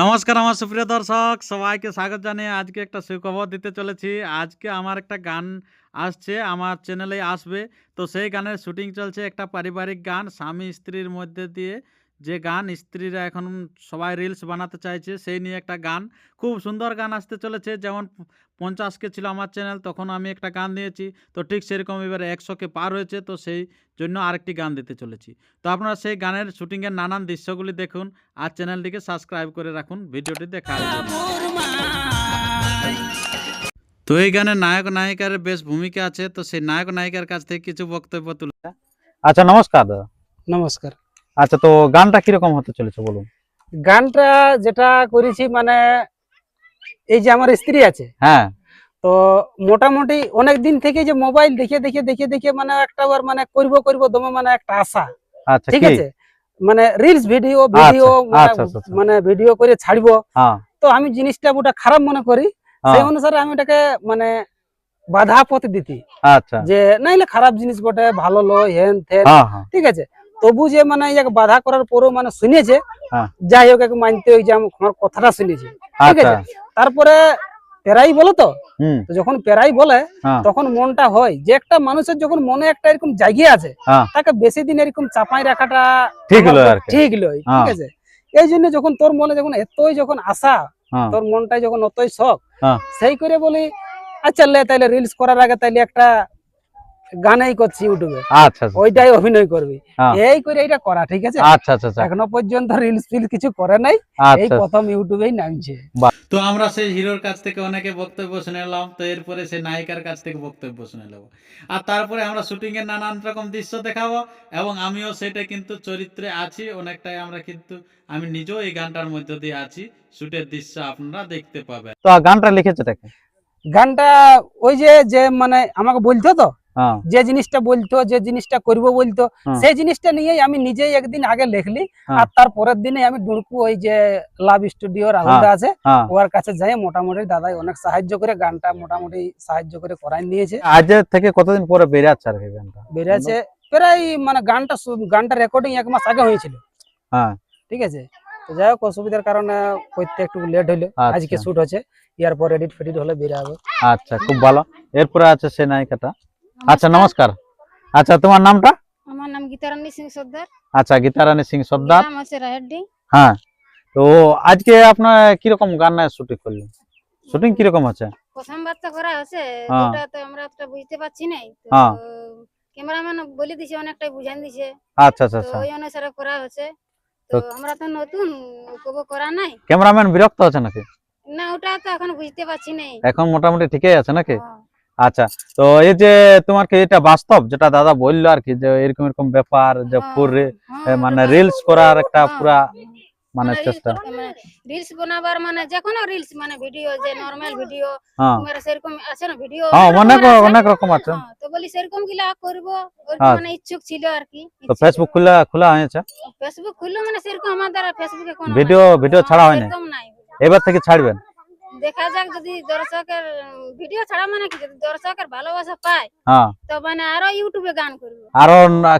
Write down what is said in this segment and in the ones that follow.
নমস্কার আমার সুপ্রিয় দর্শক, সবাইকে স্বাগত জানিয়ে আজকে একটা সুখবর দিতে চলেছি। আজকে আমার একটা গান আসছে, আমার চ্যানেলে আসবে। তো সেই গানের শুটিং চলছে একটা পারিবারিক গান, স্বামী স্ত্রীর মধ্যে দিয়ে। যে গান স্ত্রীরা এখন সবাই রিলস বানাতে চাইছে সেই নিয়ে একটা গান খুব সুন্দর গান আসতে চলেছে। যেমন পঞ্চাশকে ছিল আমার চ্যানেল তখন আমি একটা গান দিয়েছি তো ঠিক সেরকম এবারে একশোকে পার হয়েছে তো সেই জন্য আরেকটি গান দিতে চলেছি। তো আপনারা সেই গানের শুটিংয়ের নানান দৃশ্যগুলি দেখুন আর চ্যানেলটিকে সাবস্ক্রাইব করে রাখুন। ভিডিওটি দেখার জন্য। তো এই গানের নায়ক নায়িকার বেশ ভূমিকা আছে তো সেই নায়ক নায়িকার কাছ থেকে কিছু বক্তব্য তুলে আচ্ছা নমস্কার দাদা। নমস্কার। আচ্ছা তো গানটা কীরকম হতে চলেছে বলুন? গানটা যেটা করেছি মানে এই যে আমার স্ত্রী আছে হ্যাঁ। তো মোটামুটি অনেক দিন থেকে যে মোবাইল দেখে দেখে দেখে দেখে মানে একটা বার মানে করব করব দমে মানে একটা আশা। আচ্ছা ঠিক আছে? মানে রিলস ভিডিও ভিডিও আচ্ছা, আচ্ছা, আচ্ছা। মানে ভিডিও করে ছাড়বো। হ্যাঁ। তো আমি জিনিসটা ওটা খারাপ মনে করি। সেই হ্যাঁ, অনুসারে আমি এটাকে মানে বাধা পথ দিতি আচ্ছা। যে নাইলে খারাপ জিনিস বটে ভালো লয় হেন থেন হ্যাঁ। ঠিক আছে? তবু যে মানে ইয়াকে বাধা করার পরও মানে শুনেছে হ্যাঁ। যাই হোক মানতে হয় আমি আমার কথাটা শুনেছি ঠিক আচ্ছা আছে তারপরে পেরাই বলো তো যখন পেরাই বলে হ্যাঁ। তখন মনটা হয় যে একটা মানুষের যখন মনে একটা এরকম জায়গা আছে হ্যাঁ। তাকে বেশি দিন এরকম চাপাই রাখাটা ঠিক। ঠিক লয় ঠিক। আছে এই জন্য যখন তোর মনে যখন এতই যখন আশা তোর মনটাই যখন অতই শখ। সেই করে বলি আচ্ছা লে তাইলে রিলস করার আগে তাইলে একটা গানেই করছি ইউটিউবে। আচ্ছা আচ্ছা ওইটাই অভিনয় করবি। হ্যাঁ। এই করে এটা করা ঠিক আছে? আচ্ছা আচ্ছা আচ্ছা। এখনও পর্যন্ত রিলস ফিল কিছু করে নাই এই আচ্ছা। প্রথম ইউটিউবেই নামছে। তো আমরা সেই হিরোর কাছ থেকে অনেকে বক্তব্য শুনে এলাম তো এরপরে সেই নায়িকার কাছ থেকে বক্তব্য শুনে নেব। আর তারপরে আমরা শুটিং এর নানান রকম দৃশ্য দেখাবো এবং আমিও সেটা কিন্তু চরিত্রে আছি অনেকটাই আমরা কিন্তু আমি নিজেও এই গানটার মধ্যে দিয়ে আছি শুটের দৃশ্য আপনারা দেখতে পাবেন। তো গানটা লিখেছে দেখে? গানটা ওই যে যে মানে আমাকে বলতো তো যে জিনিসটা বলতো যে জিনিসটা করব বলতো সেই জিনিসটা নিয়েই আমি নিজেই একদিন আগে লিখলি। হ্যাঁ। আর তারপরের দিনে আমি ডুড়কু ওই যে লাভ স্টুডিও রাহুলদা আছে হ্যাঁ। ওর কাছে যাই মোটামুটি দাদাই অনেক সাহায্য করে গানটা মোটামুটি সাহায্য করে করাই নিয়েছে। আজ থেকে কতদিন পরে বেরাচ্ছে আর কি গানটা? বেরিয়েছে প্রায় মানে গানটা গানটা রেকর্ডিং এক মাস আগে হয়েছিল। হ্যাঁ। ঠিক আছে? তো যাই হোক অসুবিধার কারণে করতে একটু লেট হইল আচ্ছা। আজকে শুট হচ্ছে ইয়ার পর এডিট ফেডিট হলে বেরিয়ে যাবে আচ্ছা খুব ভালো। এরপরে আছে সে নায়িকাটা। আচ্ছা নমস্কার। আচ্ছা তোমার নামটা? আমার নাম গীতারানী সিং সর্দার। আচ্ছা গীতারানী সিং সর্দার। নাম আছে রাহেরডি হ্যাঁ তো আজকে আপনার কি কীরকম গানের শুটিং করলেন? শুটিং কীরকম আছে? প্রথমবার তো করা হয়েছে হ্যাঁ। দুটা তো আমরা অতটা বুঝতে পারছি নাই। তো হ্যাঁ। ক্যামেরাম্যান বলে দিছে অনেকটাই বুঝান দিছে। আচ্ছা আচ্ছা আচ্ছা। ওই অনুসারে করা হচ্ছে। তো আমরা তো নতুন কবো করা নাই। ক্যামেরাম্যান বিরক্ত আছে নাকি? না ওটা তো এখন বুঝতে পারছি নাই। এখন মোটামুটি ঠিকই আছে নাকি? হ্যাঁ। আচ্ছা তো এই যে তোমার কি এটা বাস্তব? যেটা দাদা বলল আর কি যে এরকম এরকম ব্যাপার যে হ্যাঁ, পুরো হ্যাঁ, মানে রিলস করার একটা হ্যাঁ, পুরা। মানে মানে চেষ্টা। reels- মানে রিলস বানাবার মানে যে কোনো রিলস মানে ভিডিও যে নরমাল ভিডিও তোমার সেরকম আছে না ভিডিও হ্যাঁ অনেক অনেক রকম আছে। তো বলি সেরকম গিলা করব? ওর হ্যাঁ। মানে ইচ্ছুক ছিল আর কি তো। ফেসবুক খোলা খোলা হয়েছে? ফেসবুক খুললো মানে সেরকম আমার দ্বারা ফেসবুকে কোনো ভিডিও মানে- ভিডিও ছাড়া হয় না সেরকম নাই। এবার থেকে ছাড়বেন? দেখা যাক যদি দর্শকের ভিডিও ছাড়া মানে কি যদি দর্শকের ভালোবাসা পায় হ্যাঁ। তো মানে আরও ইউটিউবে গান করব। আরও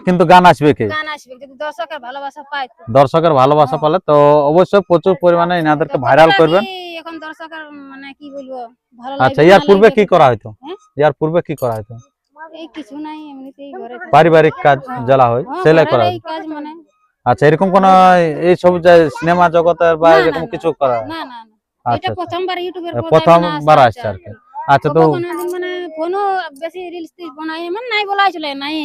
কিন্তু গান আসবে কি? গান আসবে যদি দর্শকের ভালোবাসা পায় তো। দর্শকের ভালোবাসা হ্যাঁ। পেলে তো অবশ্যই প্রচুর পরিমাণে এনাদেরকে তো ভাইরাল করবেন এখন দর্শকের মানে কি বলব ভালো আচ্ছা ইয়ার পূর্বে কি করা হইতো? হ্যাঁ? ইয়ার পূর্বে কি করা হইতো? এই কিছু নাই এমনিতেই ঘরে পারিবারিক কাজ হ্যাঁ। জ্বালা হয় হ্যাঁ, সেলাই করা এই কাজ মানে। আচ্ছা এরকম কোন এই সব যে সিনেমা জগতের বা এরকম কিছু করা না না এটা আচ্ছা। প্রথমবার ইউটিউবের প্রথমবার মানে আসছে আর কি। আচ্ছা তো মানে ফোনও বেশি রিলস বানাই মানে নাই বলা ছিল নাই।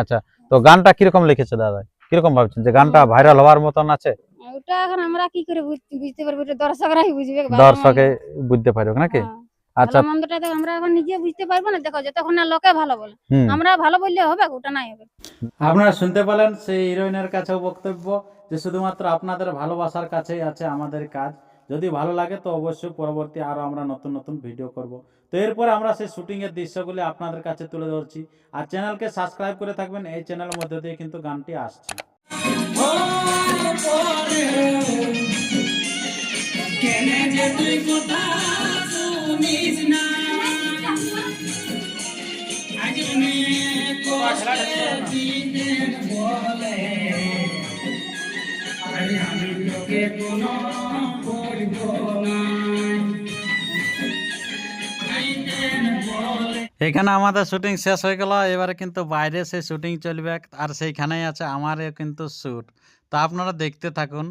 আচ্ছা তো গানটা কীরকম লিখেছে দাদা কীরকম ভাবছেন যে গানটা ভাইরাল হওয়ার মতন আছে? ওটা এখন আমরা কি করে বুঝতে পারব? এটা দর্শকরাই বুঝবে দর্শকে বুঝতে পারবে নাকি? হ্যাঁ। আচ্ছা। ভালো মন্দটা তো আমরা এখন নিজে বুঝতে পারব না। দেখো যতক্ষণ না লোকে ভালো বলে আমরা ভালো বললে হবে ওটা নাই হবে। আপনারা শুনতে পেলেন সেই হিরোইনের কাছেও বক্তব্য যে শুধুমাত্র আপনাদের ভালোবাসার কাছেই আছে আমাদের কাজ। যদি ভালো লাগে তো অবশ্যই পরবর্তী আরও আমরা নতুন নতুন ভিডিও করব। তো এরপরে আমরা সেই শুটিং এর দৃশ্যগুলি আপনাদের কাছে তুলে ধরছি। আর চ্যানেলকে সাবস্ক্রাইব করে থাকবেন, এই চ্যানেলের মধ্যে দিয়ে কিন্তু গানটি আসছে। কেনে যে তুই এখানে আমাদের শুটিং শেষ হয়ে গেল, এবারে কিন্তু বাইরে সেই শুটিং চলবে, আর সেইখানেই আছে আমার কিন্তু শ্যুট। তা আপনারা দেখতে থাকুন।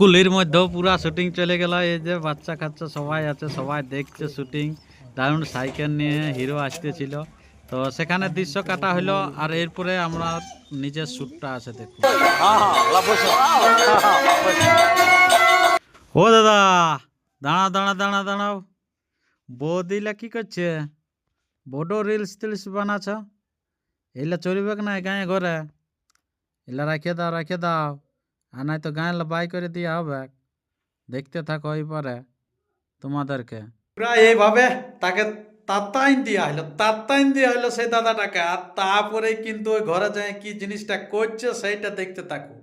কুলির মধ্যেও পুরা শুটিং চলে গেল। এই যে বাচ্চা কাচ্চা সবাই আছে, সবাই দেখছে শুটিং। দারুণ সাইকেল নিয়ে হিরো আসতেছিল। তো সেখানে দৃশ্য কাটা হলো আর এরপরে আমরা নিজের শ্যুটটা আছে দেখুন। ও দাদা, দাঁড়াও দাঁড়া দাঁড়া দাঁড়াও। বৌদিলা কি করছে? বড় রিলস টিলস বানাছ এগুলা চলবে না গায়ে ঘরে? এগুলা রাখিয়ে দাও রাখিয়ে দাও। আর নাই তো গায়ে বাই করে দিয়া হবে। দেখতে থাকো ওই পরে তোমাদেরকে। প্রায় এইভাবে তাকে তাত্তাইন দিয়া হইল তাত্তাইন দিয়া হইল সেই দাদাটাকে। আর তারপরে কিন্তু ওই ঘরে যায় কি জিনিসটা করছে সেইটা দেখতে থাকো।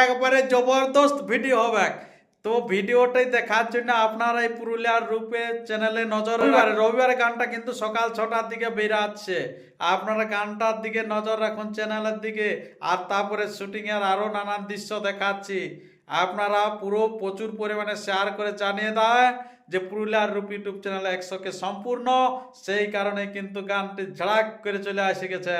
একবারে জবরদস্ত ভিডিও হবে। তো ভিডিওটাই দেখার জন্য আপনারা এই পুরুলিয়ার রূপে চ্যানেলে নজর রবিবার। রবিবার গানটা কিন্তু সকাল ছটার দিকে বেরাচ্ছে আপনারা গানটার দিকে নজর রাখুন চ্যানেলের দিকে। আর তারপরে শুটিং এর আরও নানান দৃশ্য দেখাচ্ছি। আপনারা পুরো প্রচুর পরিমাণে শেয়ার করে জানিয়ে দেয় যে পুরুলিয়ার রূপ ইউটিউব চ্যানেল একশোকে সম্পূর্ণ। সেই কারণে কিন্তু গানটি ঝড়াক করে চলে আসে গেছে।